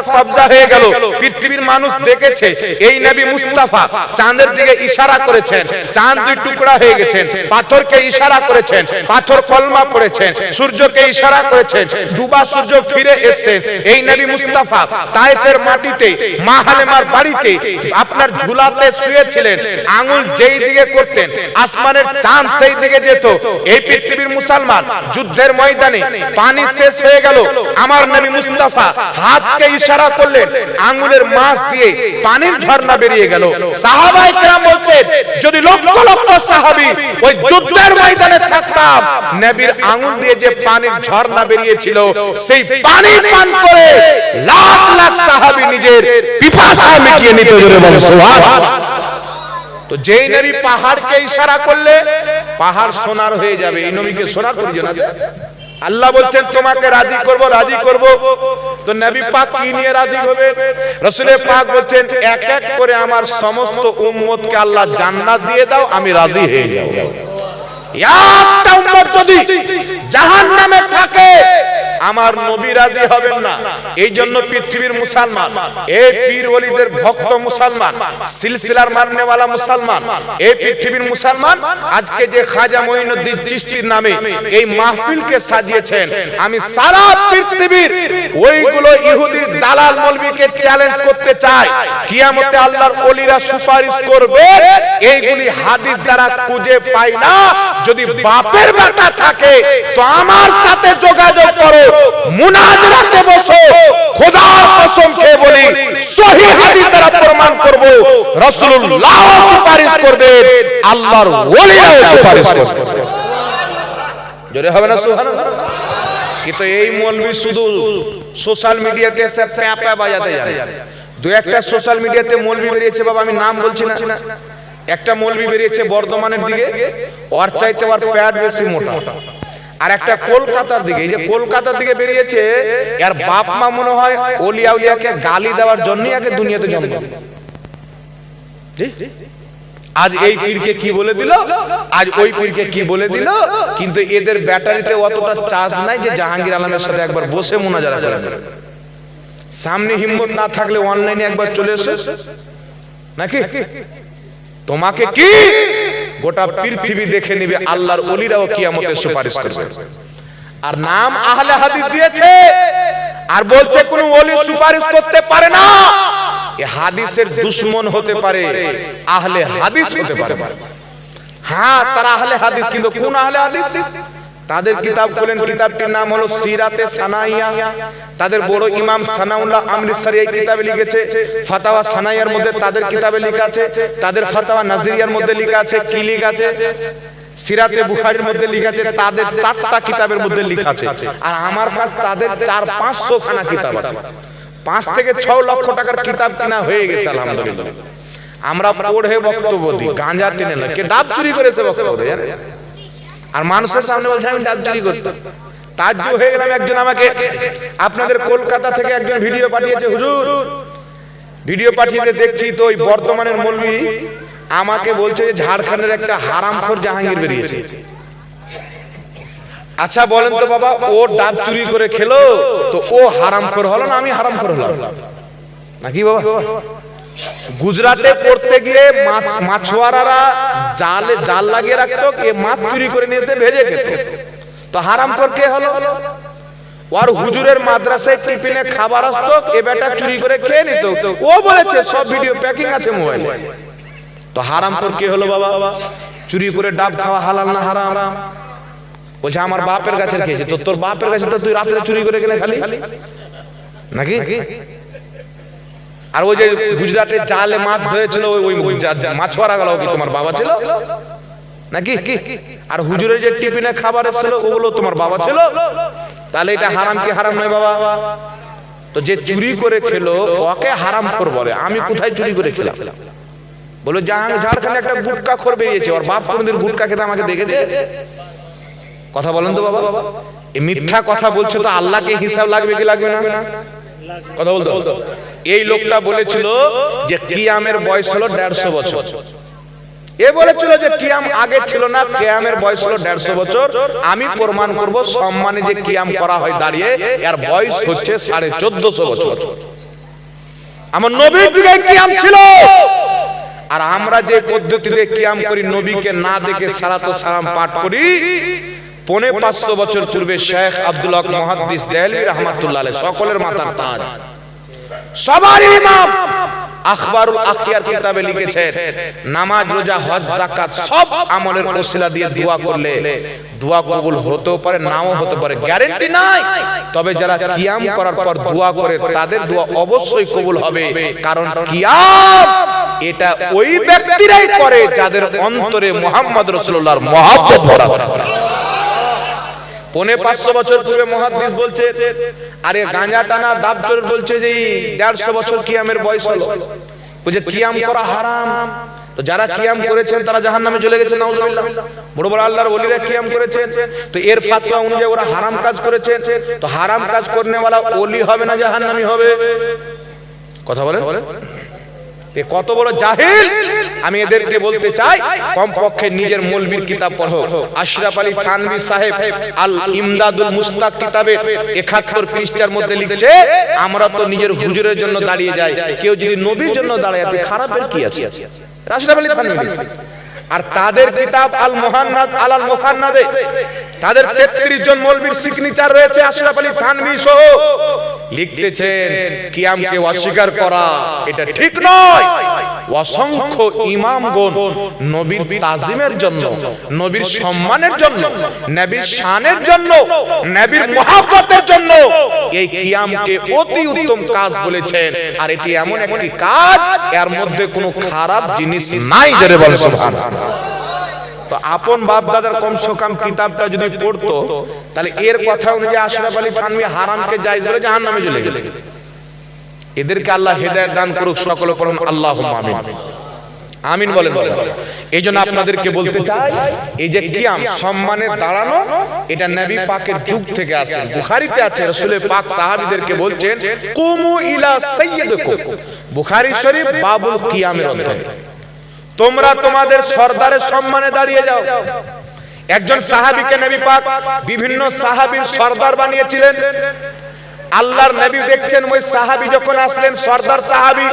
মুস্তাফার কবজা হয়ে গেল। পৃথিবীর মানুষ দেখেছে, এই নবী মুস্তাফা চাঁদের দিকে ইশারা করেছেন, চাঁদ দুই টুকরা হয়ে গেছেন, পাথরকে ইশারা করেছেন, পাথর কলমা পড়েছেন, সূর্যকে ইশারা করেছেন, ডুবা সূর্য ফিরে এসেছেন এই নবী মুস্তাফা তায়েফের মাটিতে মা হালেমার বাড়িতে আপনার ঝুলাতে শুয়েছিলেন, আঙুল যেই দিকে করতেন, আসমানের চাঁদ সেই দিকে যেত। এই পৃথিবীর মুসলমান যুদ্ধের ময়দানে পানি শেষ হয়ে গেল। আমার নবী মুস্তাফা হাতকে ইশারা করলেন আঙ্গুলের মাছ দিয়ে পানির ঝর্ণা বেরিয়ে গেল। সাহাবাই কেরাম বলছেন, যদি লক্ষ লক্ষ সাহাবি ওই যুদ্ধের ময়দানে থাকতাম, নবীর আঙ্গুল দিয়ে যে পানির ঝর্ণা বেরিয়েছিল, সেই পানি পান করে লাখ লাখ সাহাবি নিজের পিপাসা মিটিয়ে নিতে জোরে বল সুবহানাল্লাহ। তো যেই নবী পাহাড়কে ইশারা করলে, পাহাড় সোনার হয়ে যাবে। এই নবীকে সোনা করিও না আল্লাহ বলছেন, তোমাকে রাজি করব রাজি করব। তো নবী পাক কি নিয়ে রাজি হবে? রসুলের পাক বলছেন, এক এক করে আমার সমস্ত উম্মতকে আল্লাহ জান্নাত দিয়ে দাও, আমি রাজি হয়ে যাব। একটা উম্মত যদি জাহান্নামে থাকে আমার নবী রাজি হবেন না। এই জন্য পৃথিবীর মুসলমান, এই পীর ওলিদের ভক্ত মুসলমান, সিলসিলার মাননেওয়ালা মুসলমান, এই পৃথিবীর মুসলমান, আজকে যে খাজা মঈনুদ্দিন চিশতির নামে এই মাহফিলকে সাজিয়েছেন, আমি সারা পৃথিবীর ওইগুলো ইহুদির দালাল মৌলবীকে চ্যালেঞ্জ করতে চাই। কিয়ামতে আল্লাহর ওলিরা সুপারিশ করবে, এইগুলি হাদিস দ্বারা খুঁজে পাই না। যদি বাপের বেটা থাকে, তো আমার সাথে যোগাযোগ করো। মুনাজরাতে বসো খোদার কসম খেয়ে বলি, সহি হাদিস দ্বারা প্রমাণ করব, রাসূলুল্লাহ সুপারিশ করবেন, আল্লাহর ওলিরাও সুপারিশ করবে জোরে হবে না, সুবহানাল্লাহ? কিন্তু এই মৌলবি শুধু সোশ্যাল মিডিয়াতে এসে প্যাপা বাজাতে জানে। দু একটা সোশ্যাল মিডিয়াতে মৌলবি বেরিয়েছে, বাবা, আমি নাম বলছি না। একটা মৌলবি বেরিয়েছে বর্ধমানের দিকে, ওর চাইতে ওর প্যাড বেশি মোটা মোটা। আর একটা কলকাতার দিকে এই যে কলকাতার দিকে বেরিয়েছে এর বাপ মা মনে হয় ওলিয়া উলিয়াকে গালি দেওয়ার জন্যই আগে দুনিয়াতে জন্ম আজ এই পীরকে কি বলে দিল? আজ ওই পীরকে কি বলে দিল? কিন্তু এদের ব্যাটারিতে অতটা চার্জ নাই যে জাহাঙ্গীর আলমের সাথে একবার বসে মোনাজারা করে সামনে হিম্মত না থাকলে অনলাইনে একবার চলে এসে। নাকি? তোমাকে কি গোটা পৃথিবী দেখে নিবে আল্লাহর অলিরাও কিয়ামতের সুপারিশ করবে। আর নাম আহলে হাদিস দিয়েছে, আর বলছে কোন ওলি সুপারিশ করতে পারে না। এ হাদিসের দুশ্মন হতে পারে, আহলে হাদিস হতে পারে। হ্যাঁ তারা আহলে হাদিস, কিন্তু কোন আহলে হাদিস? তাদের কিতাব খুলেন। কিতাবটির নাম হলো সিরাতে সানাইয়া। তাদের বড় ইমাম সানাউল্লাহ অমৃতসর এই কিতাবে লিখেছে। ফাতাওয়া সানাইয়ার মধ্যে তাদের কিতাবে লেখা আছে। তাদের ফাতাওয়া নাজিরিয়ার মধ্যে লেখা আছে। কি লেখা আছে। সিরাতে বুখারীর মধ্যে লেখা আছে। তাদের চারটা কিতাবের মধ্যে লেখা আছে। আর আমার কাছে তাদের চার পাঁচশো খানা কিতাব আছে। পাঁচ থেকে ছ লক্ষ টাকার কিতাব কেনা হয়ে গেছে আলহামদুলিল্লাহ। আমরা পড়ে বক্তব্য দিই। গাঁজা টেনে না। কে ডাব চুরি করেছে বক্তব্য দেয় আর মানুষের সামনে বলছে, আমি ডাব চুরি করতাম। তাজ্জু হয়ে গেলাম একজন আমাকে। আপনাদের কলকাতা থেকে একজন ভিডিও পাঠিয়েছে, হুজুর, ভিডিও পাঠিয়েছে দেখছি তো ওই বর্তমানের মৌলবি আমাকে বলছে যে ঝাড়খণ্ডের একটা হারামখোর জাহাঙ্গীর বেরিয়েছে। আচ্ছা বলেন তো বাবা, ও ডাব চুরি করে খেলো, তো ও হারামখোর হলো না আমি হারামখোর হলাম? নাকি বাবা? গুজরাটে পড়তে গিয়ে মাছ মাছওয়ারারা জালে জাল লাগিয়ে রাখতো এ মাছ চুরি করে নিয়ে এসে ভেজে খেত। তো হারাম কর কে হলো? ওর হুজুরের মাদ্রাসায় টিফিনে খাবার আসতো, এ বেটা চুরি করে খেয়ে নিত। ও বলেছে, সব ভিডিও প্যাকিং আছে মোবাইলে। তো হারাম কর কে হলো বাবা? চুরি করে ডাব খাওয়া হালাল না হারাম? বলছে, আমার বাপের কাছে খেয়েছে তো তোর বাপের কাছে তো তুই রাত্রে চুরি করে গেলে খালি? নাকি? আর ওই যে গুজরাটে জালে মাছ ধরেছিল, ওই মাছওয়ারা গেল কি তোমার বাবা ছিল? নাকি? আর হুজুরের যে টিফিনে খাবার এসেছিল, ওগুলো তোমার বাবা ছিল? তাহলে এটা হারাম কি হারাম নয় বাবা? তো যে চুরি করে খেলো, ওকে হারাম খোর বলে আমি কোথায় চুরি করে খেলাম? বলো জাহাং ঝাড়খণ্ডে একটা গুটকা খোর বেরিয়েছে, ওর বাপ কোনদিন গুটকা খেতে আমাকে দেখেছে? কথা বলেন তো বাবা। মিথ্যা কথা বলছে তো আল্লাহকে হিসাব লাগবে কি লাগবে না? কথা বলতো? এই লোকটা বলেছিল যে কিয়ামের বয়স হলো দেড়শো বছর। এ বলেছিল যে কিয়াম আগে ছিল না কিয়ামের বয়স হলো দেড়শো বছর। আমি প্রমাণ করব সম্মানে যে কিয়াম করা হয় দাঁড়িয়ে এর বয়স হচ্ছে সাড়ে চোদ্দশো বছর। আমার নবীর যুগে কিয়াম ছিল। আর আমরা যে পদ্ধতিতে কিয়াম করি নবীকে না দেখে সালাতো সালাম পাঠ করি পনে পাঁচশো বছর পূর্বে শেখ আব্দুল হক মহাদ্দিস দেহলভী রহমাতুল্লাহ সকলের মাথার তাজ। সবার ইমাম। আখবারুল আখিয়ার কিতাবে লিখেছেন নামাজ রোজা হজ যাকাত সব আমলের ওসিলা দিয়ে দোয়া করলে দোয়া কবুল হতেও পারে নাও হতে পারে গ্যারেন্টি নাই। তবে যারা কিয়াম করার পর দোয়া করে তাদের দোয়া অবশ্যই কবুল হবে। কারণ কিয়াম এটা ওই ব্যক্তিরাই করে যাদের অন্তরে মোহাম্মদ রসুল্লাহর মহাব্বত ভরা থাকে। পনে পাঁচশো বছর পূর্বে মহাদিস বলছে, আরে গাঁজা টানা দাব চোর বলছে যে দেড়শো বছর কিয়ামের বয়স হলো। বলছে, কিয়াম করা হারাম। তো যারা কিয়াম করেছেন, তারা জাহান নামে চলে নাউজুবিল্লাহ। বড় বড় আল্লাহর ওলিরা কিয়াম করেছেন। তো এর ফাতোয়া অনুযায়ী ওরা হারাম কাজ করেছেন। তো হারাম কাজ করনেওয়ালা ওলি হবে না, জাহান্নামী হবে? কথা বলেন। কত বড় জাহিল! আমি এদেরকে বলতে চাই, কমপক্ষে নিজের মৌলবীর কিতাব পড়ো। আশরাফ আলী থানভী সাহেব আল ইমদাদুল মুস্তাক কিতাবে 71 পৃষ্ঠার মধ্যে লিখছে, আমরা তো নিজের হুজুরের জন্য দাঁড়িয়ে যাই। কেউ যদি নবীর জন্য দাঁড়ায় এতে খারাপের কি আছে? আশরাফ আলী লিখছে আর তাদের কিতাব আল মুহান্নাদ, আল আল মুহান্নাদে। তাদের 33 জন মৌলবীর সিগনেচার রয়েছে আশরাফ আলী থানভী সহ। লিখতেছেন, কিয়ামকে অস্বীকার করা, এটা ঠিক নয়। অসংখ্য ইমামগণ নবীর তাজিমের জন্য, নবীর সম্মানের জন্য, নবীর শানের জন্য, নবীর মহাব্বতের জন্য এই কিয়ামকে অতি উত্তম কাজ বলেছেন। আর এটি এমন একটি কাজ, এর মধ্যে কোনো খারাপ জিনিস নাই, জেরে বল সুবহানাল্লাহ। তো আপন বাপ দাদার কম সকাম কিতাবটা যদি পড়তো, তাহলে এর কথা অনুযায়ী আশরাফ আলী থানভী হারামকে জায়েজ বলে জাহান নামে চলে গেছে। এদেরকে আল্লাহ হেদায়েত দান করুক, সকলে পড়ুন আল্লাহ আমিন। আমিন বলেন এই জন্য আপনাদেরকে বলতে চাই, এই যে কিয়াম, সম্মানে দাঁড়ানো, এটা নবী পাকের যুগ থেকে আছে। বুখারীতে আছে রাসূল পাক সাহাবীদেরকে বলছেন, কুমু ইলা সাইয়্যিদিকুম। বুখারী শরীফ, বাবুল কিয়ামের অধ্যায়। তোমরা তোমাদের সর্দারের সম্মানে দাঁড়িয়ে যাও। একজন সাহাবীকে নবী পাক বিভিন্ন সাহাবীর সর্দার বানিয়েছিলেন। আল্লাহর নবী দেখছেন, ওই সাহাবী যখন আসলেন, সর্দার সাহাবী,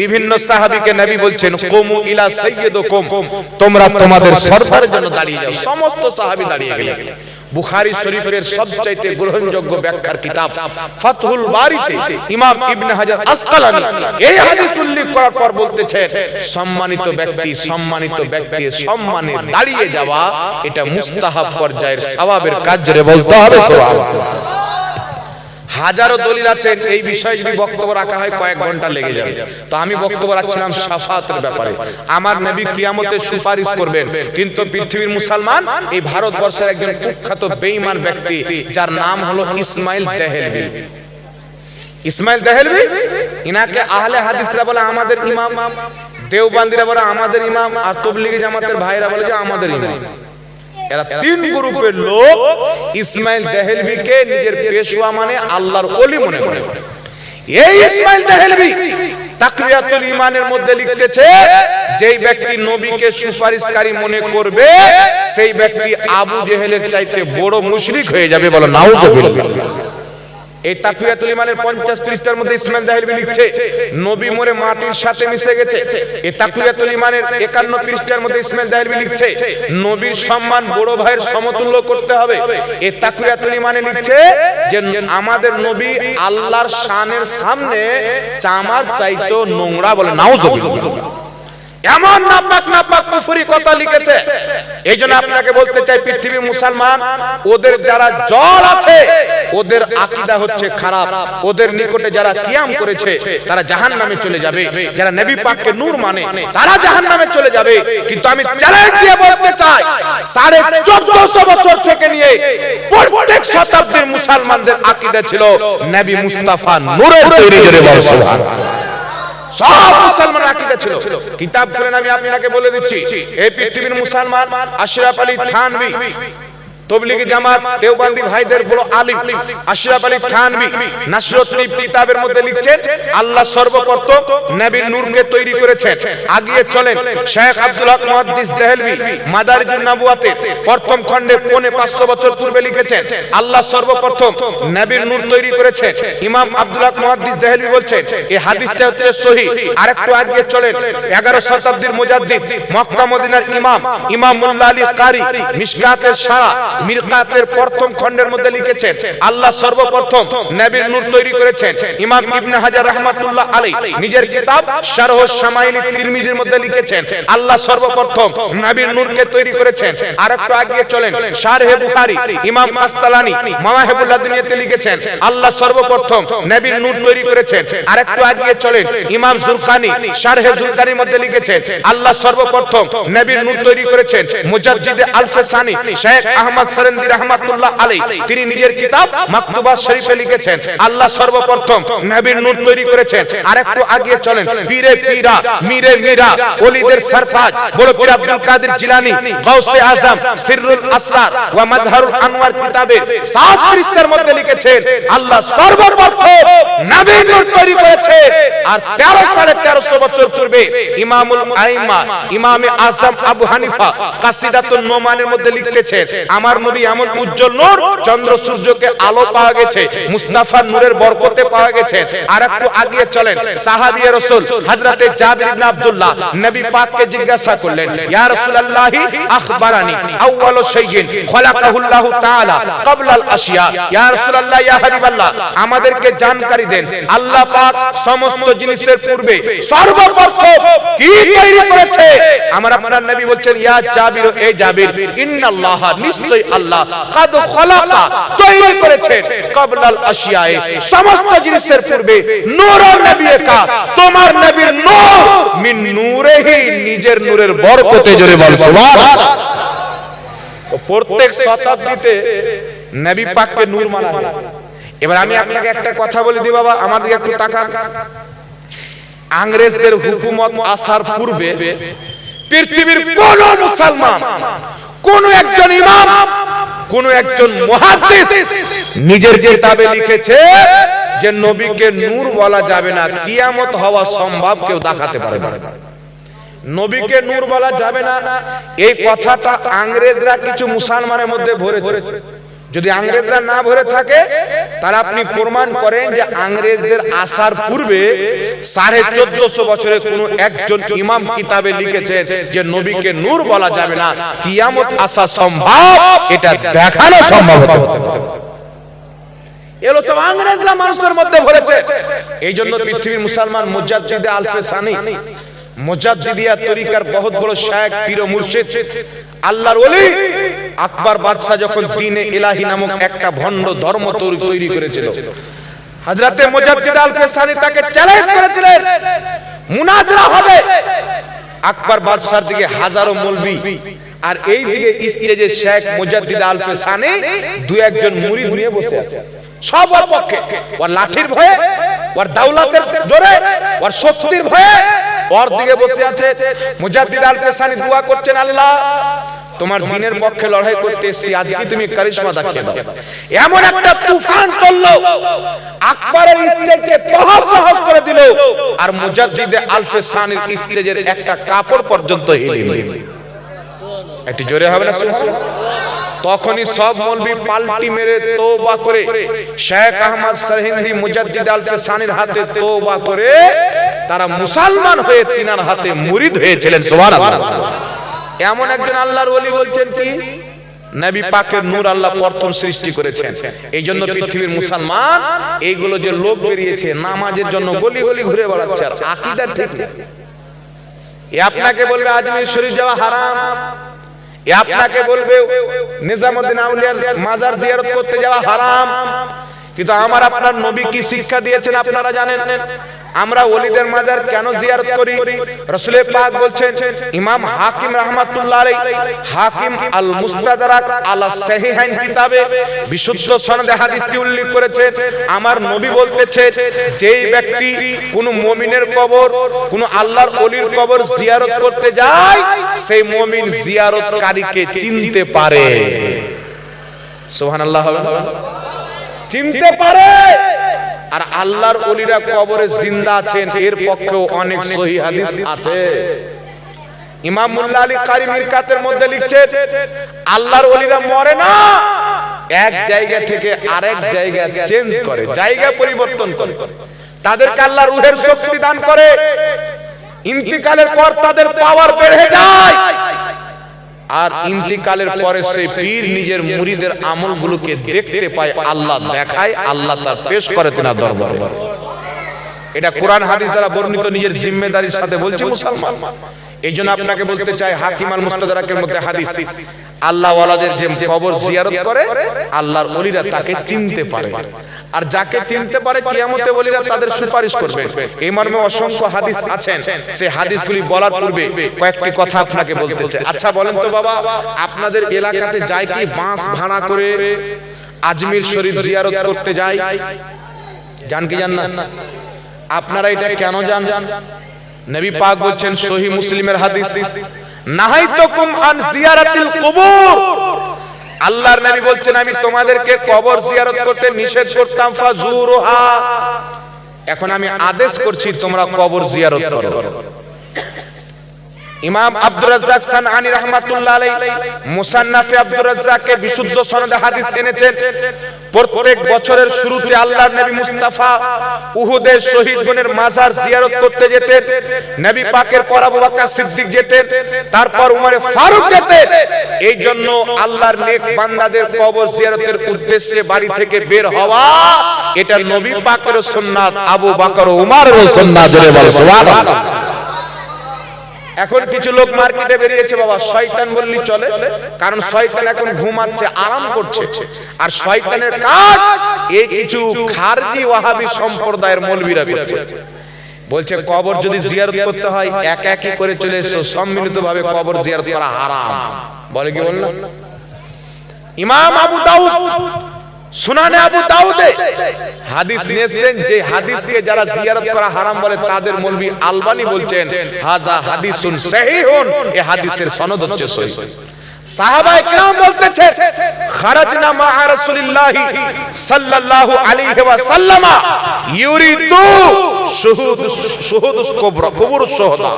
বিভিন্ন সাহাবীকে নবী বলছেন, কুমু ইলা সাইয়্যিদুকুম, তোমরা তোমাদের সর্দারের জন্য দাঁড়িয়ে যাও। সমস্ত সাহাবী দাঁড়িয়ে গেলেন। বুখারী শরীফের সবচাইতে গ্রহণযোগ্য ব্যাখ্যার কিতাব, ফাতহুল বারিতে ইমাম ইবনে হাজার আসকালানী এই হাদিস উল্লেখ করার পর বলতেছেন, সম্মানিত ব্যক্তি সম্মানিত ব্যক্তি, সম্মানে দাঁড়িয়ে যাওয়া, এটা মুস্তাহাব পর্যায়ের সওয়াবের কাজ রে বলতে হবে, সুবহানাল্লাহ। হাজারো দলিল আছেন, এই বিষয়ে যদি বক্তব্য রাখা হয়, কয়েক ঘণ্টা লেগে যাবে। তো আমি বক্তব্য রাখছিলাম সাফাতের ব্যাপারে। আমার নবী কিয়ামতে সুপারিশ করবেন। কিন্তু পৃথিবীর মুসলমান, এই ভারতবর্ষের একজন কুখ্যাত বেঈমান ব্যক্তি, যার নাম হলো ইসমাইল দেহেলভি। ইসমাইল দেহেলভি? ইনাকে আহলে হাদিসরা বলে, আমাদের ইমাম। দেওবান্দিরা বলে, আমাদের ইমাম। আর তবলিগি জামাতের ভাইরা বলে যে, আমাদের ইমাম। এরা তিন গ্রুপের লোক ইসমাইল দেহেলভিকে নিজের পেশোয়া মানে আল্লাহর ওলি মনে করে। এই ইসমাইল দেহেলভি তাকরিয়াতুল ইমানের মধ্যে লিখতেছে যেই ব্যক্তি নবীকে সুপারিশকারী মনে করবে সেই ব্যক্তি আবু জেহেলের চাইতে বড় মুশরিক হয়ে যাবে বলো নাউজুবিল্লাহ। এই তাকবিয়াতুল ইমানের 50 পৃষ্ঠার মধ্যে ইসমাইল দাহিলবি লিখছে, নবী মরে মাটির সাথে মিশে গেছে। এই তাকবিয়াতুল ইমানের 51 পৃষ্ঠার মধ্যে ইসমাইল দাহিলবি লিখছে, নবীর সম্মান বড় ভাইয়ের সমতুল্য করতে হবে। এই তাকবিয়াতুল ইমানে লিখছে যে আমাদের নবী আল্লাহর শানের সামনে চামার চাইতো নোংরা বলে, নাউজুবিল্লাহ। এমন নাপাক নাপাক কুফরি কথা লিখেছে। এই জন্য আপনাকে বলতে চাই পৃথিবীর মুসলমান, ওদের যারা জল আছে, ওদের আকিদা হচ্ছে খারাপ। ওদের নিকটে যারা কিয়াম করেছে, তারা জাহান নামে চলে যাবে। যারা নবী পাককে নূর মানে তারা জাহান নামে চলে যাবে। কিন্তু আমি চ্যালেঞ্জ দিয়ে বলতে চাই, সাড়ে চোদ্দশো বছর থেকে নিয়ে প্রত্যেক শতাব্দীর মুসলমানদের আকিদা ছিল, নবী মুস্তাফা নূরের তৈরি করে বল, সুবহানাল্লাহ। সব মুসলমান আকিদা ছিল। কিতাব খুলেন আমি আপনাকে বলে দিচ্ছি, এই পৃথিবীর মুসলমান আশরাফ আলী থানভী তবলিগি জামাত, দেওবন্দি ভাইদের বড় আলিম, আশরাফ আলী থানভী নাসরুদ্দিন কিতাবের মধ্যে লিখছেন, আল্লাহ সর্বপ্রথম নবীর নূরকে তৈরি করেছেন। আগিয়ে চলেন শেখ আব্দুল হক মুহাদ্দিস দেহলভী, মাদারিজুন নবুয়াতে প্রথম খণ্ডে পৌনে 500 বছর পূর্বে লিখেছেন, আল্লাহ সর্বপ্রথম নবীর নূর তৈরি করেছেন। ইমাম আব্দুল হক মুহাদ্দিস দেহলভী বলছেন, এই হাদিসটা হচ্ছে সহিহ আরেকটু আগিয়ে চলেন 11 শতাব্দীর মুজাদ্দিদ, মক্কা মদিনার ইমাম ইমাম মোল্লা আলী কারি, মিশকাতের সারা মিরকাতের প্রথম খণ্ডের মধ্যে লিখেছেন, আল্লাহ সর্বপ্রথম নবীর নূর তৈরি করেছেন। ইমাম ইবনে হাজার রাহমাতুল্লাহ আলাইহি নিজের কিতাব শারহ শামাইল তিরমিজির মধ্যে লিখেছেন, আল্লাহ সর্বপ্রথম নবীর নূরকে তৈরি করেছেন। আরেকটু আগিয়ে চলেন, শারহে বুখারী ইমাম কাস্তালানি মাওয়াহিবুল্লাহ দুনিয়াতে লিখেছেন, আল্লাহ সর্বপ্রথম নবীর নূর তৈরি করেছেন। আরেকটু আগিয়ে চলেন, ইমাম জুলকানি শারহে জুলকানির মধ্যে লিখেছেন, আল্লাহ সর্বপ্রথম নবীর নূর তৈরি করেছেন। মুজাদ্দিদে আলফে সানি শেখ আহমদ লিখেছেন। আল্লাহ সর্বপ্রথম নবীর নূর তৈরি করেছেন। আরেকটু আগিয়ে চলেন। পীরে পীরা, মীরে মীরা, ওলিদের সরতাজ বড় পীর আব্দুল কাদের জিলানী গাউসে আজম, সিররুল আসরার ওয়া মাজহারুল আনওয়ার কিতাবে সাত পৃষ্ঠার মধ্যে লিখেছেন, আল্লাহ সর্বপ্রথম নবীর নূর তৈরি করেছে। আর 13 সাড়ে 1300 বছর পূর্বে ইমামুল আইমা, ইমামে আজম আবু হানিফা কাসিদাতুন নোমানের মধ্যে লিখতেছেন, আমার নবী এমন উজ্জ্বল নূর, চন্দ্র সূর্যকে আলো পাওয়া গেছে মুস্তাফার নূরের বরকতে পাওয়া গেছে। আর একটু আগিয়ে চলেন, সাহাবী রাসূল হযরতে জাবির ইবনে আব্দুল্লাহ নবী পাককে জিজ্ঞাসা করলেন, ইয়া রাসূলুল্লাহি, আখবারানি আউয়ালু শাইইন, খলাকাহুল্লাহু তাআলা ক্বাবলাল আশিয়া। ইয়া রাসূলুল্লাহ, ইয়া হাবিবাল্লাহ, আমাদেরকে জানকারি দেন, আল্লাহ পাক সমস্ত জিনিসের পূর্বে সর্বপ্রথম কি তৈরি করেছে? আমার আপনার নবী বলছেন, ইয়া জাবির, এ জাবির, ইন্নাল্লাহ নিশ্চয় আল্লাহ। কাদ খলাকা, তৈরি করেছে ক্বাবলাল আশিয়ায়ে। সমস্ত জিনিসের পূর্বে নবিয়কা তোমার নবীর নূর মিন নূরেহি, নিজের নূরের বরকতে জোরে বল। সুবহানাল্লাহ। প্রত্যেক শতাব্দীতে নবী পাককে নূর মানা হয়। এবার আমি আপনাকে একটা কথা বলে দিই বাবা, আমার দিকে একটু তাকান। আংরেজদের হুকুমত আসার পূর্বে পৃথিবীর কোন মুসলমান কোন একজন ইমাম, কোন একজন মহাদিস নিজের কিতাবে লিখেছে যে নবীকে নূর বলা যাবে না, কিয়ামত হওয়া সম্ভব কেউ দেখাতে পারে নবীকে নূর বলা যাবে না, এই কথাটা আংরেজরা কিছু মুসলমানের মধ্যে ভরেছে। যদি আংরেজরা না ভরে থাকে তারা আপনি প্রমাণ করেন যে আংরেজদের আসার পূর্বে সাড়ে চোদ্দশো বছরে কোন একজন ইমাম কিতাবে লিখেছেন যে নবীকে নূর বলা যাবে না, কিয়ামত আসা সম্ভব, এটা দেখানো সম্ভব মানুষের মধ্যে ভরেছে। এই জন্য পৃথিবীর মুসলমান মুজাদ্দিদে আলফে সানি মুজাদ্দিদিয়া তরিকার বহুত বড় শায়েখ পীর মুর্শিদ। আল্লাহর ওলি আকবর বাদশা যখন দ্বীনে ইলাহি নামক একটা ভণ্ড ধর্ম তৈরি করেছিল। হযরতে মুজাদ্দিদ আলফে সানি তাকে চ্যালেঞ্জ করেছিলেন। মুনাজরা হবে আকবর বাদশার দিকে হাজারো মৌলবি। আর এই দিকে স্টেজে শেখ মুজাদ্দিদ আলফে সানি দু একজন মুরিদ নিয়ে বসে আছে। সব ওর লাঠির ভয়ে, ওর দাওলাতের জোরে, ওর শক্তির ভয়ে ওর দিকে বসে আছে মুজাদ্দিদ সানি দোয়া করছেন, আল্লাহ, তোমার দিনের পক্ষে লড়াই করতে আজকে তুমি কারিশমা দেখিয়ে দাও। এমন একটা তুফান চলল, আকবরের স্টেজকে তহস তহস করে দিল, আর মুজাদ্দিদে আলফে সানির স্টেজের একটা কাপড় পর্যন্ত হিলিনি। একটু জোরে হবে না, সুবহানাল্লাহ? তখনই সব মৌলবি পাল্টি মেরে তোবা করে শেখ আহমদ সরহিন্দি মুজাদ্দিদ আলফে সানির হাতে তোবা করে তারা মুসলমান হয়ে তিনার হাতে মুরিদ হয়েছিলেন, সুবহানাল্লাহ। এমন একজন আল্লাহর ওলি বলছেন কি? নবী পাকের নূর আল্লাহ প্রথম সৃষ্টি করেছেন। এই জন্য পৃথিবীর মুসলমান এইগুলো যে লোক বেরিয়েছে, নামাজের জন্য গলি গলি ঘুরে বেড়াচ্ছে, আর আকীদা ঠিক আপনাকে বলবে, আজমির শরীফ যাওয়া হারাম। আপনাকে বলবে, নিজামুদ্দিন আউলিয়ার মাজার জিয়ারত করতে যাওয়া হারাম। কিন্তু আমার আপনার নবী কি শিক্ষা দিয়েছেন আপনারা জানেন? আমরা ওলিদের মাজার কেন জিয়ারত করি রসুল পাক বলছেন, ইমাম হাকিম রাহমাতুল্লাহ হাকিম আল মুস্তাদরাক আলা সাহিহাইন কিতাবে বিশুদ্ধ সনদে হাদিসটি উল্লেখ করেছে আমার নবী বলতেছে, যেই ব্যক্তি কোন মুমিনের কবর, কোন আল্লাহর ওলির কবর জিয়ারত করতে যায়, সেই মুমিন জিয়ারতকারীকে চিনতে পারে সুবহানাল্লাহ না? চিনতে পারে আর আল্লাহর ওলিরা কবরে জিন্দা আছেন, এর পক্ষেও অনেক সহি হাদিস আছে। না। এক জায়গা থেকে চেঞ্জ করে, জায়গা পরিবর্তন করে। দান করে। ইন্তিকালের পর তাদের পাওয়ার বেড়ে যায়। আর ইন্তিকালের পরে সেই পীর নিজের মুরিদের আমলগুলোকে দেখতে পায়, আল্লাহ দেখায়, আল্লাহ তার পেশ করে তিনার দরবারে। এটা কোরআন হাদিস দ্বারা বর্ণিত, নিজের জিম্মেদারির সাথে বলছে মুসলমান। এই জন্য আপনাকে বলতে চাই, হাকিম আল মুস্তাদারাকের মধ্যে হাদিস। আল্লাহ ওয়ালাদের যে কবর জিয়ারত করে, আল্লাহর ওলিরা তাকে চিনতে পারে। আর যাকে চিনতে পারে কিয়ামতে ওলিরা তাদের সুপারিশ করবে। এই মর্মে অসংখ্য হাদিস আছেন। সেই হাদিসগুলি বলার পূর্বে কয়েকটি কথা আপনাকে বলতে চাই। আচ্ছা বলেন তো বাবা আপনাদের এলাকাতে যায় কি বাঁশ ভাড়া করে আজমির শরীফ জিয়ারত করতে যায়। জান কি জান না? আপনারা এটা কেন জান? নবী পাক বলছেন সহি মুসলিমের হাদিস। নাহাইতুকুম আন জিয়ারাতিল কুবুর। আল্লাহর নবী বলছেন, আমি তোমাদেরকে কবর জিয়ারত করতে নিষেধ করতাম, ফাজুরুহা। এখন আমি আদেশ করছি, তোমরা কবর জিয়ারত করো। ইমাম আব্দুর রাজ্জাক সানআনি রাহমাতুল্লাহ আলাইহি মুসান্নাফে আব্দুর রাজ্জাককে বিশুদ্ধ সনদে হাদিস এনেছেন, প্রত্যেক বছরের শুরুতে আল্লাহর নবী মুস্তাফা উহুদের শহীদ শহীদগণের মাজার জিয়ারত করতে যেতেন, নবী পাকের পর আবু বকর সিদ্দিক যেতেন, তারপর উমরে ফারুক যেতেন। এই জন্য আল্লাহর নেক বান্দাদের কবর জিয়ারতের উদ্দেশ্যে বাড়ি থেকে বের হওয়া, এটা নবী পাকের সুন্নাত, আবু বকর উমরের সুন্নাত, জোরে বলো, সুবহানাল্লাহ। এখন কিছু লোক মার্কেটে বেরিয়েছে, বাবা, শয়তান বললি চলে। কারণ শয়তান এখন ঘুমাচ্ছে, আরাম করছে। আর শয়তানের কাজ এই কিছু খারজি ওয়াহাবি সম্প্রদায়ের মৌলবীরা করছে। বলছে, কবর যদি জিয়ারত করতে হয়, এক একে করে চলে এসো সম্মিলিত ভাবে কবর জিয়ারত করা হারাম। বলে কি বলল? ইমাম আবু দাউদ সুনানে আবু দাউদে। হাদিস নিয়েছেন যে হাদিসকে যারা জিয়ারত করা হারাম বলে তাদের মৌলভী আলবানি বলছেন, হাজা হাদিসুন সহিহুন। এই হাদিসের সনদ হচ্ছে সহিহ সাহাবায়ে কেরাম বলতেছে, খারাজনা মা রাসূলিল্লাহি সাল্লাল্লাহু আলাইহি ওয়া সাল্লামা ইউরিদু শুহুদ শুহুদ, কুবরা, কুবুর, শুহাদা।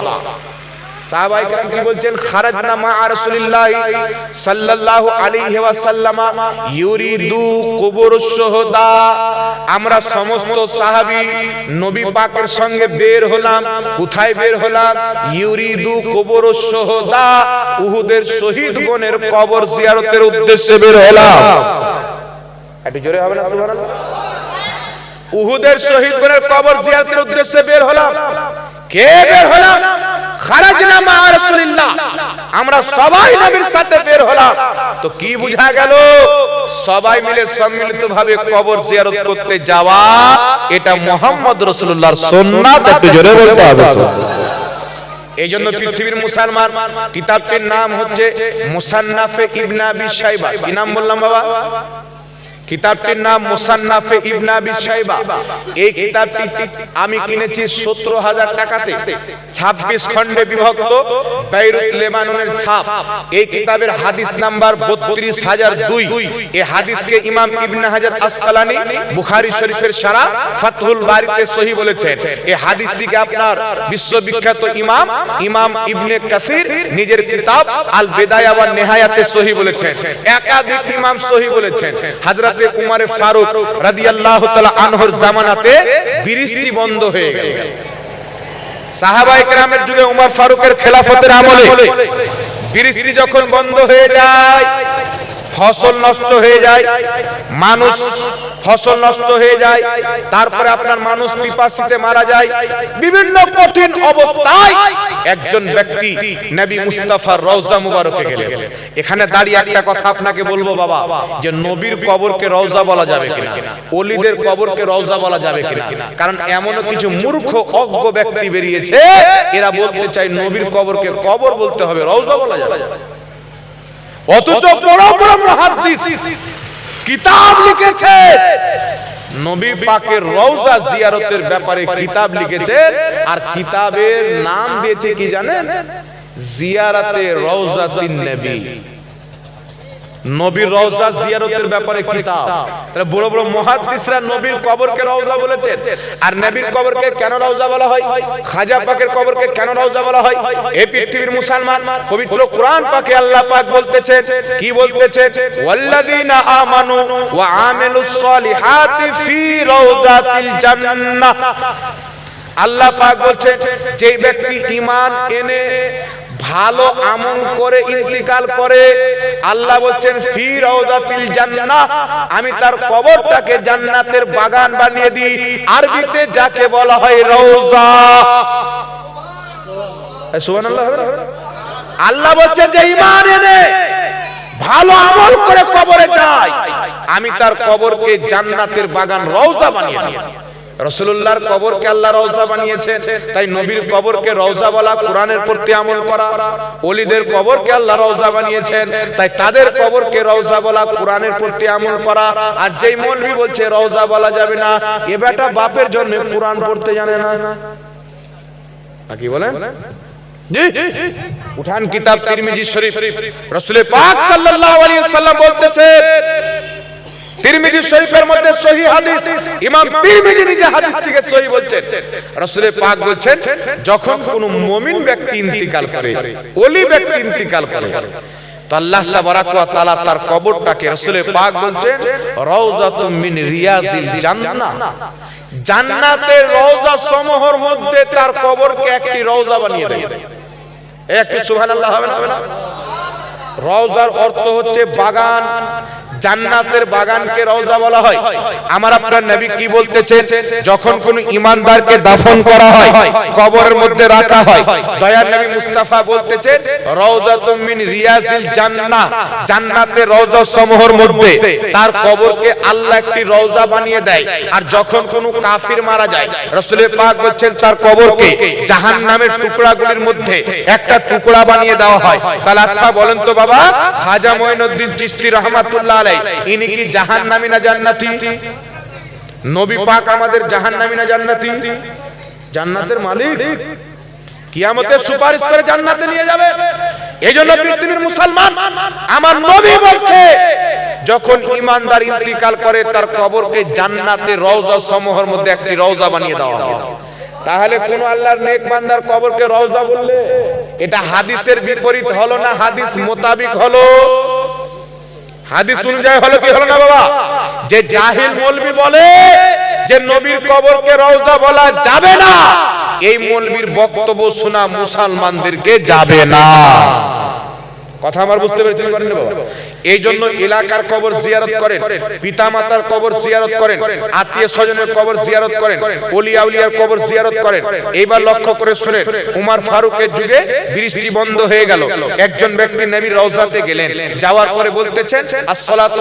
সাহাবায়ে কেরাম কি বলছেন? খারাজনা মা রাসূলিল্লাহ সাল্লাল্লাহু আলাইহি ওয়াসাল্লাম ইউরিদু কুবুর শুহাদা। আমরা সমস্ত সাহাবী নবী পাকের সঙ্গে বের হলাম। কোথায় বের হলাম? ইউরিদু কুবুর শুহাদা। উহুদের শহীদগণের কবর জিয়ারতের উদ্দেশ্যে বের হলাম। একটু জোরে হবে না, সুবহানাল্লাহ? উহুদের শহীদগণের কবর জিয়ারতের উদ্দেশ্যে বের হলাম। কে বের হলাম? খারাজনা মা রাসূলিল্লাহ। আমরা সবাই নবীর সাথে বের হলাম। তো কি বুঝা গেল? সবাই মিলে সম্মিলিতভাবে কবর জিয়ারত করতে যাওয়া এটা মুহাম্মদ রাসূলুল্লাহর সুন্নাত। একটু জোরে বলতে হবে এই জন্য পৃথিবীর মুসলমান কিতাবটির নাম হচ্ছে মুসান্নাফে ইবনে আবি শাইবা। কি নাম বললাম বাবা? কিতাবটির নাম মুসান্নাফে ইবনে আবি শাইবা। এই কিতাবটি আমি কিনেছি 17000 টাকাতে। 26 খণ্ডে বিভক্ত বেইরুত লেবাননের ছাপ। এই কিতাবের হাদিস নাম্বার 32002 এই হাদিসকে ইমাম ইবনে হাজার আসকালানি বুখারী শরীফের সারা ফাতহুল বারিতে সহিহ বলেছেন। এই হাদিসটিকে আপনার বিশ্ববিখ্যাত ইমাম ইমাম ইবনে কাসির নিজের কিতাব আল বিদায়া ওয়া নিহায়াতে সহিহ বলেছেন। একাধিক ইমাম সহিহ বলেছেন। হযরত হযরতে কুমারে ফারুক রাদিয়াল্লাহু তাআলা আনহর জামানাতে বৃষ্টি বন্ধ হয়ে গেল। সাহাবায়ে কেরামের যুগে উমর ফারুকের খেলাফতের আমলে বৃষ্টি যখন বন্ধ হয়ে যায় ফসল নষ্ট হয়ে যায়, মানুষ ফসল নষ্ট হয়ে যায়, তারপরে আপনার মানুষ পিপাসিতে মারা যায়, বিভিন্ন কঠিন অবস্থায় একজন ব্যক্তি নবী মুস্তাফার রওজা মুবারকে গেলেন। এখানে দাঁড়িয়ে একটা কথা আপনাকে বলব বাবা, যে নবীর কবরকে রওজা বলা যাবে কিনা, ওলিদের কবরকে রওজা বলা যাবে কিনা, কারণ এমন কিছু মূর্খ, অজ্ঞ ব্যক্তি বেরিয়েছে, এরা বলতে চায় নবীর কবরকে কবর বলতে হবে, রওজা বলা যাবে। অথচ বড় বড় কিতাব লিখেছে। নবী পাকের রওজা জিয়ারতের ব্যাপারে কিতাব লিখেছে আর কিতাবের নাম দিয়েছে কি জানেন? জিয়ারাতে রওজাতিন নবী। নবীর রওজা জিয়ারতের ব্যাপারে কিতাব। তাহলে বড় বড় মুহাদ্দিসরা নবীর কবরকে রওজা বলেছেন। আর নবীর কবরকে কেন রওজা বলা হয়? খাজা পাকের কবরকে কেন রওজা বলা হয়? এই পৃথিবীর মুসলমান পবিত্র কোরআন পাকে আল্লাহ পাক বলতেছেন কি বলতেছেন ওয়াল্লাযীনা আমানু ওয়া আমিলুস সলিহাতি ফি রাউদাতিল জান্নাহ। আল্লাহ পাক বলছেন যে ব্যক্তি ঈমান এনে ভালো আমল করে ইন্তিকাল করে, আল্লাহ বলছেন, ফি জান্নাহ। আমি তার কবরটাকে জান্নাতের বাগান বানিয়ে দিই। আরবিতে যাকে বলা হয় রওজা। সুবহানাল্লাহ আল্লাহ বলছেন যে, ঈমান এনে ভালো আমল করে কবরে যায়। আমি তার কবরকে জান্নাতের বাগান রওজা বানিয়ে দিই। রসুল্লাহর কবরকে আল্লাহ রওজা বানিয়েছেন তাই নবীর কবরকে রওজা বলা কোরআনের প্রতি আমল করা। ওলিদের কবরকে আল্লাহ রওজা বানিয়েছেন। তাই তাদের কবরকে রওজা বলা কোরআনের প্রতি আমল করা। আর যেই মৌলভী বলছে রওজা বলা যাবে না, এ বেটা বাপের জন্য কোরআন পড়তে জানে না। কি বলেন? উঠান কিতাব তিরমিজি শরীফ। রাসূল পাক সাল্লাল্লাহু আলাইহি ওয়াসাল্লাম বলতেছেন তিরমিজি শরীফের মধ্যে সহিহ হাদিস। ইমাম তিরমিজি নিজে হাদিস থেকে সহিহ বলছেন পাক বলছেন, যখন কোন মুমিন ব্যক্তি ইন্তিকাল করে, ওলি ব্যক্তি ইন্তিকাল করে আল্লাহ তাবারাক ওয়া তাআলা তার কবরটাকে পাক বলছেন মিন রিয়াজিল জান্নাহ। জান্নাতের রওজা মধ্যে তার কবরকে একটি রওজা বানিয়ে দেয় একটি সুবহানাল্লাহ হবে না হবে না? রওজার অর্থ হচ্ছে বাগান জান্নাতের বাগানকে রওজা বলা হয়। আমার আপনার নবী কি বলতেছেন? যখন কোন ইমানদারকে দাফন করা হয়, কবরের মধ্যে রাখা হয়, দয়ার নবী মুস্তাফা বলতেছেন রওজাতুম মিন রিয়াজিল জান্নাহ জান্নাতের রওজা সমূহের মধ্যে তার কবরকে আল্লাহ একটি রওজা বানিয়ে দেয়। আর যখন কোন কাফির মারা যায়, রাসূল পাক বলছেন, তার কবরকে জাহান্নামের টুকরাগুলির মধ্যে একটা টুকরা বানিয়ে দেওয়া হয়। তাহলে আচ্ছা বলেন তো বাবা, খাজা মঈনুদ্দিন চিশতি রহমাতুল্লাহ আলাই ইনি কি জাহান্নামী না জান্নাতি? নবী পাক আমাদের জাহান্নামী না জান্নাতি? জান্নাতের মালিক? কিয়ামতের সুপারিশ করে জান্নাতে নিয়ে যাবে। এই জন্য পৃথিবীর মুসলমান আমার নবী বলছে যখন ইমানদার ইন্তিকাল করে তার কবরকে জান্নাতের রওজা সমূহের মধ্যে একটি রওজা বানিয়ে দেওয়া হবে। তাহলে কোন আল্লাহর নেক বান্দার কবরকে রওজা বললে এটা হাদিসের বিপরীত হলো না হাদিস মোতাবিক হলো। হাদিস অনুযায়ী হলো কি হলো না বাবা? যে জাহিল মৌলবি বলে যে নবীর কবরকে রওজা বলা যাবে না। এই মৌলবীর বক্তব্য শোনা মুসলমানদেরকে যাবে না। কথা আমার বুঝতে পেরেছেন করেন বাবা। এই জন্য এলাকার কবর জিয়ারত করেন পিতা মাতার কবর জিয়ারত করেন আত্মীয় স্বজনের কবর জিয়ারত করেন ওলিয়া উলিয়ার কবর জিয়ারত করেন। এইবার লক্ষ্য করে শুনেন উমার ফারুকের যুগে বৃষ্টি বন্ধ হয়ে গেল। একজন ব্যক্তি নবীর রওজাতে গেলেন যাওয়ার পরে বলতেছেন আসসালাতু